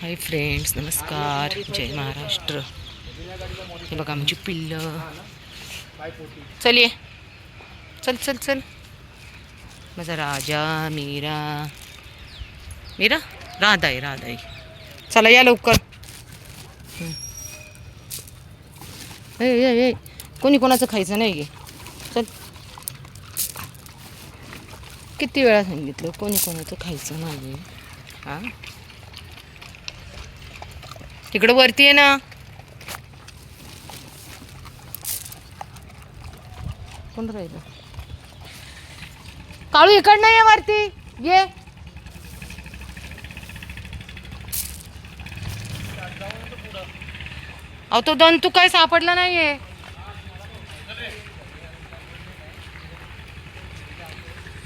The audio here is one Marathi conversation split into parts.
हाय फ्रेंड्स नमस्कार. जय महाराष्ट्र. हे बघा आमची पिल्लं. चल ये. चल चल चल. माझा राजा मीरा. मीरा? राधाई राधाई. चला या लवकर. ए कोणी कोणाचं खायचं नाही गे चल. किती वेळा सांगितलं कोणी कोणाचं खायचं नाही हां? तिकडं वरती आहे ना. कोण राहिलं? काळू इकडनं ये वरती. ये. अहो तो दंतू तू काय सापडला नाहीये.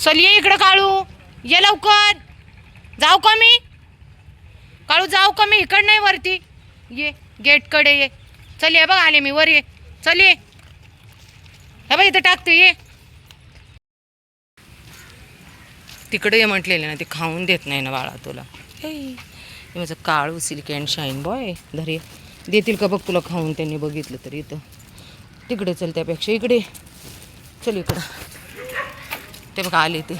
चल ये इकडं काळू. ये लवकर. जाऊ का मी? काळू जाऊ का मी? इकड नाही वरती. ये गेटकडे ये. चल ये बघ आले मी वर ये. चल ये. हे बघ इथं टाकते ये. तिकडे ये म्हटलेले ना ते खाऊन देत नाही ना बाळा तुला. हे माझं काळू सिल्की अँड शाईन बॉय धरे देतील का बघ तुला खाऊन त्यांनी बघितलं तर इथं. तिकडे चल त्यापेक्षा इकडे. चल इकडं. ते बघा आले ते.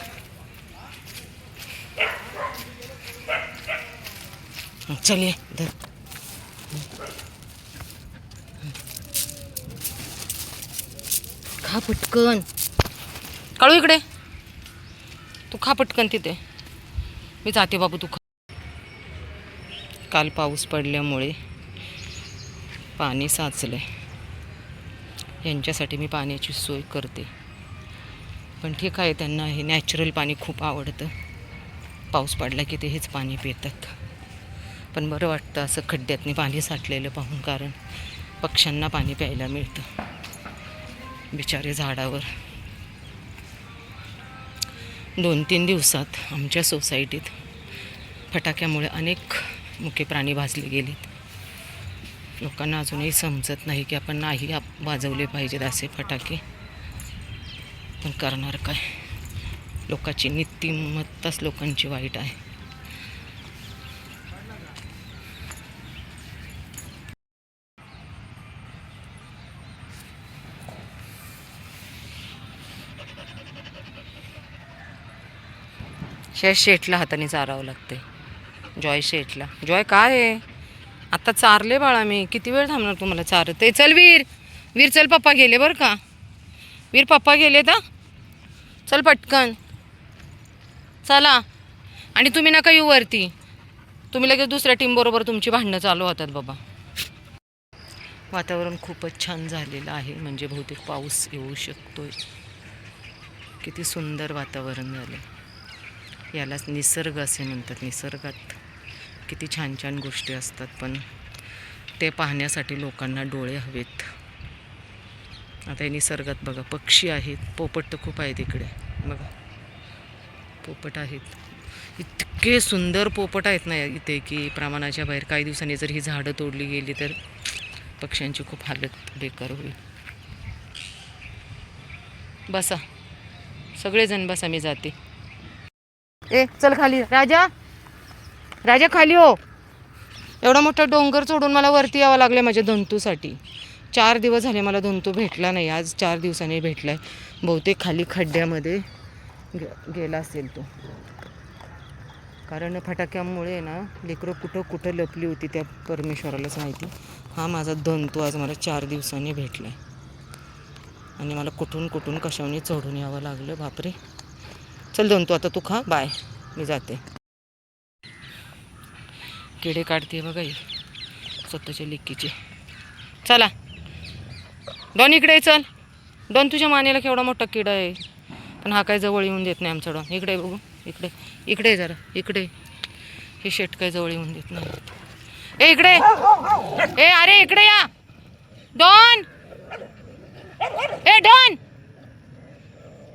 चल ये धर. खा पटकन. काळू इकडे. तू खा पटकन तिथे. मी जाते बाबू तू खा. काल पाऊस पडल्यामुळे पाणी साचलं आहे यांच्यासाठी मी पाण्याची सोय करते. पण ठीक आहे त्यांना हे नॅचरल पाणी खूप आवडतं. पाऊस पडला की ते हेच पाणी पितात. पण बरं वाटतं असं खड्ड्यातनी पाणी साठलेलं पाहून कारण पक्ष्यांना पाणी प्यायला मिळतं. बिचारे झाडावर. दोन तीन दिवसात आमच्या सोसायटीत फटाक्यामुळे अनेक मुके प्राणी भाजले गेलेत. लोकांना अजूनही समजत नाही की आपण नाही आप- वाजवले पाहिजेत असे फटाके. पण करणार काय? लोकांची नीतिमत्ताच लोकांची वाईट आहे. शे शेठला हाताने चारावं लागते. जॉय शेठला. जॉय काय? आहे आता चारले बाळा मी. किती वेळ थांबणार तुम्हाला चारत? आहे चल वीर. वीर चल पप्पा गेले बरं का? वीर पप्पा गेले तर चल पटकन. चला. आणि तुम्ही नका येऊ वरती. तुम्ही लगेच दुसऱ्या टीमबरोबर तुमची भांडणं चालू होतात बाबा. वातावरण खूपच छान झालेलं आहे. म्हणजे बहुतेक पाऊस येऊ शकतोय. किती सुंदर वातावरण झालं यालाच निसर्ग असे म्हणतात. निसर्गात किती छान छान गोष्टी असतात पण ते पाहण्यासाठी लोकांना डोळे हवेत. आता हे निसर्गात बघा पक्षी आहेत पोपट तर खूप आहेत इकडे. बघा पोपट आहेत. इतके सुंदर पोपट आहेत ना इथे की प्रमाणाच्या बाहेर काही दिवसांनी जर ही झाडं तोडली गेली तर पक्ष्यांची खूप हालत बेकार होईल. बसा. सगळेजण बसा मी जाते. ए चल खाली. राजा. राजा खाली हो. एवढा मोठा डोंगर चढून मला वरती यावं लागलं माझ्या धंतूसाठी चार दिवस झाले मला धंतू भेटला नाही. आज चार दिवसांनी भेटला आहे बहुतेक खाली खड्ड्यामध्ये गे गेला असेल तो. कारण फटाक्यामुळे ना लेकरं कुठं कुठं लपली होती त्या परमेश्वरालाच माहिती. हा माझा धंतू आज मला चार दिवसांनी भेटला आहे आणि मला कुठून कुठून कशाने चढून यावं लागलं? बापरे. चल दोन तू आता तू खा बाय. मी जाते. किडे काढते बघा ही स्वतःच्या लिक्कीचे चला. डॉन इकडे चल. डॉन तुझ्या मानेला केवढा मोठा किडा आहे. पण हा काय जवळ येऊन देत नाही आमचा डॉन. इकडे बघू. इकडे. इकडे जरा. इकडे. हे शेट काय जवळ येऊन देत नाही. ए इकडे. ए अरे इकडे या. डॉन. ए डॉन.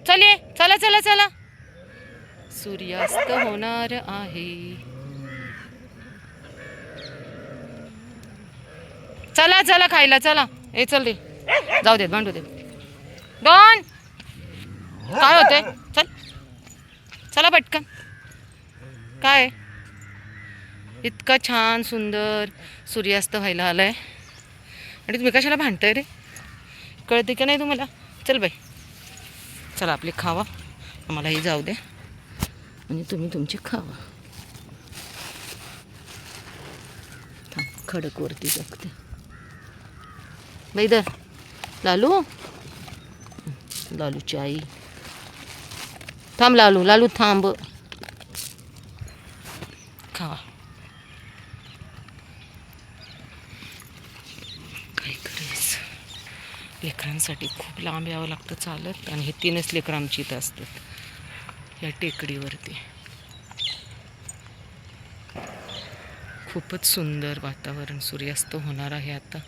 चल ये. चला चला चला. सूर्यास्त होणार आहे. चला चला खायला चला. ए चल रे. जाऊ देत भांडू दे डॉन! काय होते चल. चला पटकन. काय? इतका छान सुंदर सूर्यास्त व्हायला आलाय. आणि तुम्ही कशाला भांडताय रे? कळते का नाही तुम्हाला? चल बाई. चला आपली खावा. आम्हालाही जाऊ द्या आणि तुम्ही तुमची खावा थांब खडकवरती बघते बैदर लालू लालूची आई थांब लालू लालू थांब खावा काय करायचं? लेकरांसाठी खूप लांब यावं लागतं चालत आणि हे तीनच लेकरं आमची इथं असतात. या टेकडीवरती. खूपच सुंदर वातावरण सूर्यास्त होणार आहे आता.